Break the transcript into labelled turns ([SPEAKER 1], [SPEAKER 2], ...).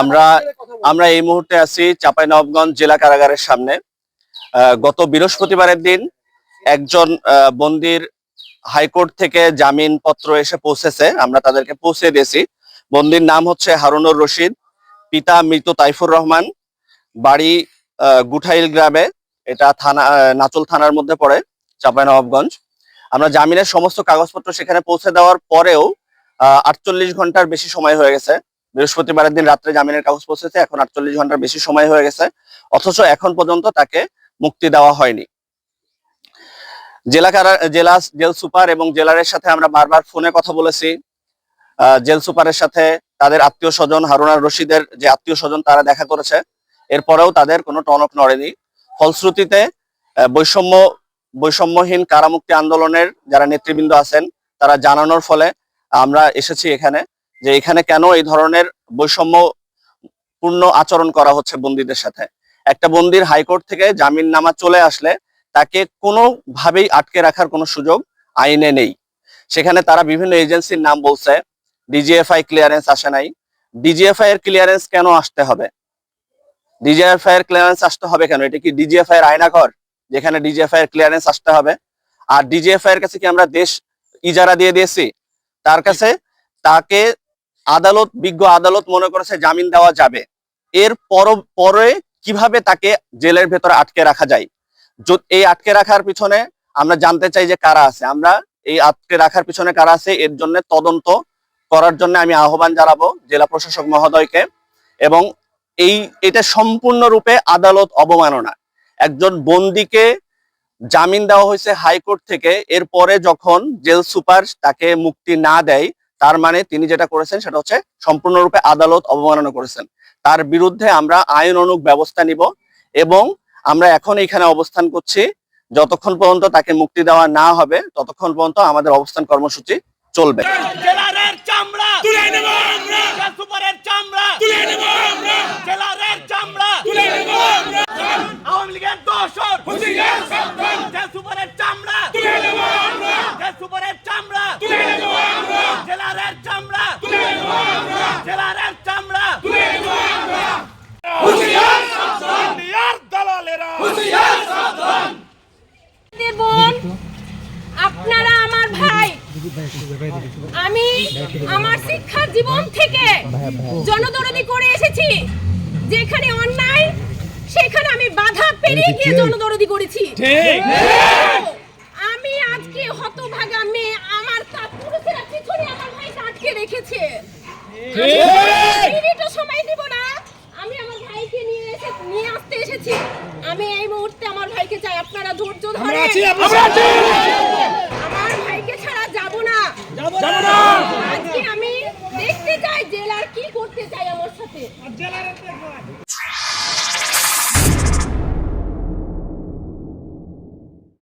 [SPEAKER 1] আমরা আমরা এই মুহূর্তে আছি চাঁপাইনবাবগঞ্জ জেলা কারাগারের সামনে। গত বৃহস্পতিবারের দিন একজন বন্দির হাইকোর্ট থেকে জামিন পত্র এসে পৌঁছেছে। আমরা তাদেরকে পৌঁছে দিয়েছি। বন্দির নাম হচ্ছে হারুনুর রশিদ, পিতা মৃত তাইফুর রহমান, বাড়ি গুঠাইল গ্রামে। এটা থানা নাচল থানার মধ্যে পড়ে চাঁপাইনবাবগঞ্জ। আমরা জামিনের সমস্ত কাগজপত্র সেখানে পৌঁছে দেওয়ার পরেও আটচল্লিশ ঘণ্টার বেশি সময় হয়ে গেছে। বৃহস্পতিবারের দিন রাত্রে জামিনের কাগজ পৌঁছেছে, এখন আটচল্লিশ ঘণ্টার বেশি সময় হয়ে গেছে। অথচ এখন পর্যন্ত তাকে মুক্তি দেওয়া হয়নি। জেলা কারা, জেলা জেল সুপার এবং জেলারের সাথে আমরা বারবার ফোনে কথা বলেছি। জেল সুপারের সাথে তাদের আত্মীয় স্বজন, হারুনার রশিদের যে আত্মীয় স্বজন, তারা দেখা করেছে। এরপরেও তাদের কোনো টনক নড়েনি। ফলশ্রুতিতে বৈষম্য, বৈষম্যহীন কারামুক্তি আন্দোলনের যারা নেতৃবৃন্দ আছেন, তারা জানানোর ফলে আমরা এসেছি এখানে। যে এখানে কেন এই ধরনের বৈষম্য পূর্ণ আচরণ করা হচ্ছে বন্দীদের সাথে? একটা বন্দির হাইকোর্ট থেকে জামিন নামা চলে আসলে তাকে কোনোভাবেই আটকে রাখার কোনো সুযোগ আইনে নেই। সেখানে তারা বিভিন্ন এজেন্সির নাম বলছে, ডিজিএফআই ক্লিয়ারেন্স আসে নাই। ডিজিএফআই এর ক্লিয়ারেন্স কেন আসতে হবে? ডিজিএফআই এর ক্লিয়ারেন্স আসতে হবে কেন? এটা কি ডিজিএফআই এর আয়নাঘর যেখানে ডিজিএফআই এর ক্লিয়ারেন্স আসতে হবে? আর ডিজিএফআই এর কাছে কি আমরা দেশ ইজারা দিয়ে দিয়েছি? তার কাছে তাকে আদালত, বিজ্ঞ আদালত মনে করেছে জামিন দেওয়া যাবে। এর পর, পরে কীভাবে তাকে জেলের ভেতরে আটকে রাখা যায়? এই আটকে রাখার পিছনে আমরা জানতে চাই যে কারা আছে। আমরা এই আটকে রাখার পিছনে কারা আছে, এর জন্য তদন্ত করার জন্য আমি আহ্বান জানাব জেলা প্রশাসক মহোদয়কে। এবং এই, এটা সম্পূর্ণরূপে আদালত অবমাননা। একজন বন্দিকে জামিন দেওয়া হয়েছে হাইকোর্ট থেকে। এরপরে যখন জেল সুপার তাকে মুক্তি না দেয় তার মানে তিনি যেটা করেছেন সেটা হচ্ছে সম্পূর্ণরূপে আদালত অবমাননা করেছেন। তার বিরুদ্ধে আমরা আইন অনুক ব্যবস্থা নিব এবং আমরা এখন এখানে অবস্থান করছি। যতক্ষণ পর্যন্ত তাকে মুক্তি দেওয়া না হবে, ততক্ষণ পর্যন্ত আমাদের অবস্থান কর্মসূচি চলবে
[SPEAKER 2] জেলারের চামড়া
[SPEAKER 3] তুলে নেব আমরা
[SPEAKER 2] জেলা সুপারের চামড়া
[SPEAKER 3] তুলে নেব আমরা
[SPEAKER 2] জেলারের চামড়া
[SPEAKER 3] তুলে নেব আমরা
[SPEAKER 2] আওয়ামী লীগের দোষর
[SPEAKER 3] হুঁশিয়ার সাবধান
[SPEAKER 2] জেলা সুপারের চামড়া
[SPEAKER 3] তুলে নেব আমরা
[SPEAKER 2] জেলা সুপারের চামড়া
[SPEAKER 3] তুলে নেব আমরা
[SPEAKER 2] জেলারের চামড়া
[SPEAKER 3] তুলে নেব আমরা
[SPEAKER 2] জেলারের চামড়া
[SPEAKER 3] তুলে নেব আমরা হুঁশিয়ার সাবধান
[SPEAKER 2] ইয়ার দালালেরা
[SPEAKER 3] সাবধান।
[SPEAKER 4] বোন আপনারা আমার ভাই। আমি আমার শিক্ষার জীবন থেকে জনদরদি করে এসেছি। যেখানে অন্যায় সেখানে আমি বাধা পেরিয়ে গিয়ে জনদরদি করেছি। আমি আজকে হতভাগা মেয়ে আমার পুরুষেরা পিছনে আমার ভাইকে আটকে রেখেছে। মিনিটও সময় দিব না। আমি আমার ভাইকে নিয়ে এসে নিয়ে আসতে এসেছি। আমি এই মুহূর্তে আমার ভাইকে চাই। আপনারা ধৈর্য ধরে আমার ভাইকে ছাড়া যাব না। আজকে আমি দেখতে চাই জেলার কি করতে চাই আমার সাথে।